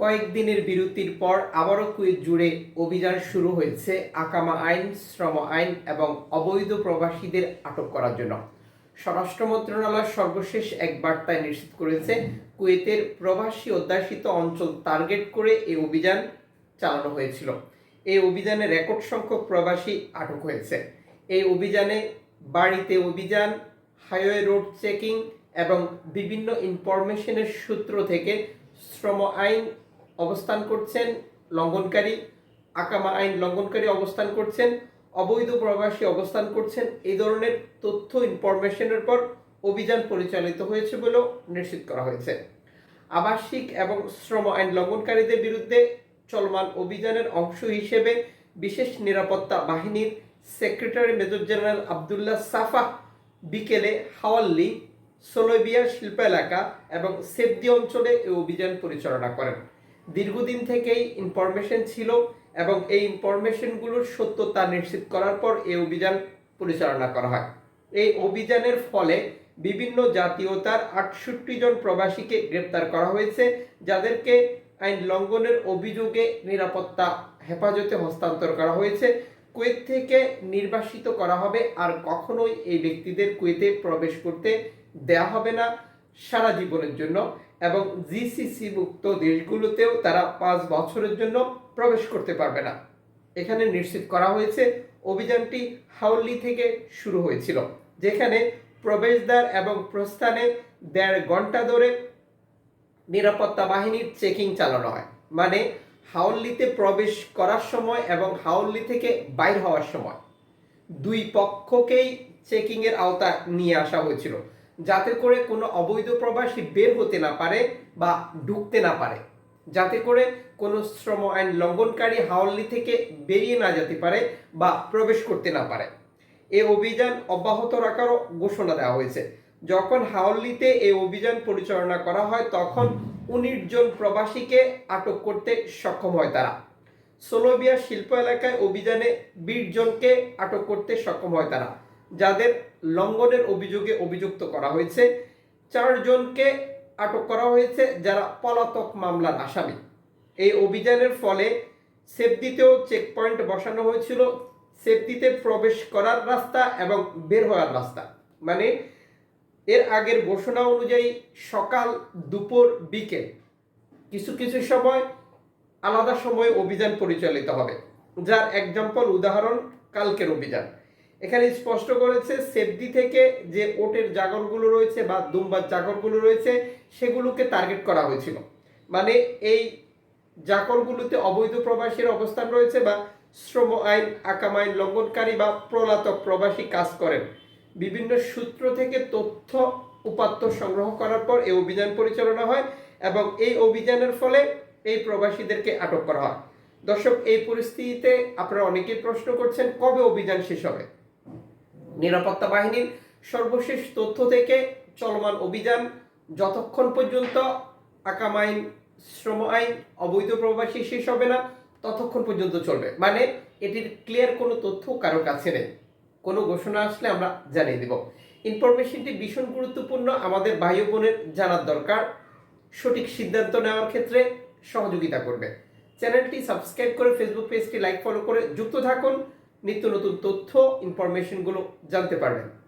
কয়েকদিনের বিরতির পর আবারও কুয়েত জুড়ে অভিযান শুরু হয়েছে আকামা আইন, শ্রম আইন এবং অবৈধ প্রবাসীদের আটক করার জন্য। স্বরাষ্ট্র মন্ত্রণালয় সর্বশেষ এক বার্তায় নিশ্চিত করেছে, কুয়েতের প্রবাসী অধ্যাসিত অঞ্চল টার্গেট করে এই অভিযান চালানো হয়েছিল। এই অভিযানে রেকর্ড সংখ্যক প্রবাসী আটক হয়েছে। এই অভিযানে বাড়িতে অভিযান, হাইওয়ে রোড চেকিং এবং বিভিন্ন ইনফরমেশনের সূত্র থেকে শ্রম আইন অবস্থান করছেন লঙ্ঘনকারী, আকামা আইন লঙ্ঘনকারী অবস্থান করছেন, অবৈধ প্রবাসী অবস্থান করছেন, এই ধরনের তথ্য ইনফরমেশনের পর অভিযান পরিচালিত হয়েছে বলেও নিশ্চিত করা হয়েছে। আবাসিক এবং শ্রম আইন লঙ্ঘনকারীদের বিরুদ্ধে চলমান অভিযানের অংশ হিসেবে বিশেষ নিরাপত্তা বাহিনীর secretary major general Abdullah Safa বিকেলে হাওয়াল্লি সোলোবিয়া শিল্প এলাকা এবং সেফদি অঞ্চলে এই অভিযান পরিচালনা করেন। দীর্ঘদিন থেকেই ইনফরমেশন ছিল এবং এই ইনফরমেশনগুলোর সত্যতা নিশ্চিত করার পর এই অভিযান পরিচালনা করা হয়। এই অভিযানের ফলে বিভিন্ন জাতীয়তার আটষট্টি জন প্রবাসীকে গ্রেপ্তার করা হয়েছে, যাদেরকে আইন লঙ্ঘনের অভিযোগে নিরাপত্তা হেফাজতে হস্তান্তর করা হয়েছে। কুয়েত থেকে নির্বাসিত করা হবে আর কখনোই এই ব্যক্তিদের কুয়েতে প্রবেশ করতে দেয়া হবে না। সারা জীবনের জন্য এবং জিসিসি মুক্ত দেশগুলোতেও তারা পাঁচ বছরের জন্য প্রবেশ করতে পারবে না। এখানে নিশ্চিত করা হয়েছে অভিযানটি হাউলি থেকে শুরু হয়েছিল, যেখানে প্রবেশদ্বার এবং প্রস্থানে দেড় ঘণ্টা ধরে নিরাপত্তা বাহিনীর চেকিং চালানো হয়। মানে হাউল্লিতে প্রবেশ করার সময় এবং হাউল্লি থেকে বাইর হওয়ার সময়। দুই পক্ষকেই চেকিংয়ের আওতা নিয়ে আসা হয়েছিল। যাতে করে কোনো অবৈধ প্রবাসী বের হতে না পারে বা ঢুকতে না পারে। যাতে করে কোনো শ্রম আইন লঙ্ঘনকারী হাওল্লি থেকে বেরিয়ে না যেতে পারে বা প্রবেশ করতে না পারে। এ অভিযান অব্যাহত রাখারও ঘোষণা দেওয়া হয়েছে। যখন হাওল্লিতে এই অভিযান পরিচালনা করা হয়, তখন উনিশ জন প্রবাসীকে আটক করতে সক্ষম হয় তারা। সোলোবিয়া শিল্প এলাকায় অভিযানে বিশ জনকে আটক করতে সক্ষম হয় তারা। যাদের লঙ্ঘনের অভিযোগে অভিযুক্ত করা হয়েছে, চারজনকে আটক করা হয়েছে যারা পলাতক মামলার আসামি। এই অভিযানের ফলে সেফদিতেও চেকপয়েন্ট বসানো হয়েছিল। সেফদিতে প্রবেশ করার রাস্তা এবং বের হওয়ার রাস্তা। মানে এর আগের ঘোষণা অনুযায়ী সকাল দুপুর বিকেল কিছু কিছু সময় আলাদা সময়ে অভিযান পরিচালিত হবে। যার এক্সাম্পল উদাহরণ, কালকের অভিযান। এখানে স্পষ্ট করেছে সেফদি থেকে যে ওটের জাগরগুলো রয়েছে বা দুম্বার জাগরগুলো রয়েছে, সেগুলোকে টার্গেট করা হয়েছিল। মানে এই জাকরগুলোতে অবৈধ প্রবাসীর অবস্থান রয়েছে বা শ্রম আইন, আকাম আইন লঙ্ঘনকারী বা প্রলাতক প্রবাসী কাজ করেন। বিভিন্ন সূত্র থেকে তথ্য উপাত্ত সংগ্রহ করার পর এই অভিযান পরিচালনা হয় এবং এই অভিযানের ফলে এই প্রবাসীদেরকে আটক করা হয়। দর্শক, এই পরিস্থিতিতে আপনারা অনেকেই প্রশ্ন করছেন, কবে অভিযান শেষ হবে? নিরাপত্তা বাহিনীর সর্বশেষ তথ্য থেকে চলমান অভিযান যতক্ষণ পর্যন্ত আকাম আইন, শ্রম আইন, অবৈধ প্রবাসী শেষ হবে না, ততক্ষণ পর্যন্ত চলবে। মানে এটির ক্লিয়ার কোনো তথ্য কারও কাছে নেই। কোনো ঘোষণা আসলে আমরা জানিয়ে দেব। ইনফরমেশনটি ভীষণ গুরুত্বপূর্ণ। আমাদের ভাই বোনের জানার দরকার। সঠিক সিদ্ধান্ত নেওয়ার ক্ষেত্রে সহযোগিতা করবে। চ্যানেলটি সাবস্ক্রাইব করে ফেসবুক পেজটি লাইক ফলো করে যুক্ত থাকুন। নিত্য নতুন তথ্য ইনফরমেশনগুলো জানতে পারবেন।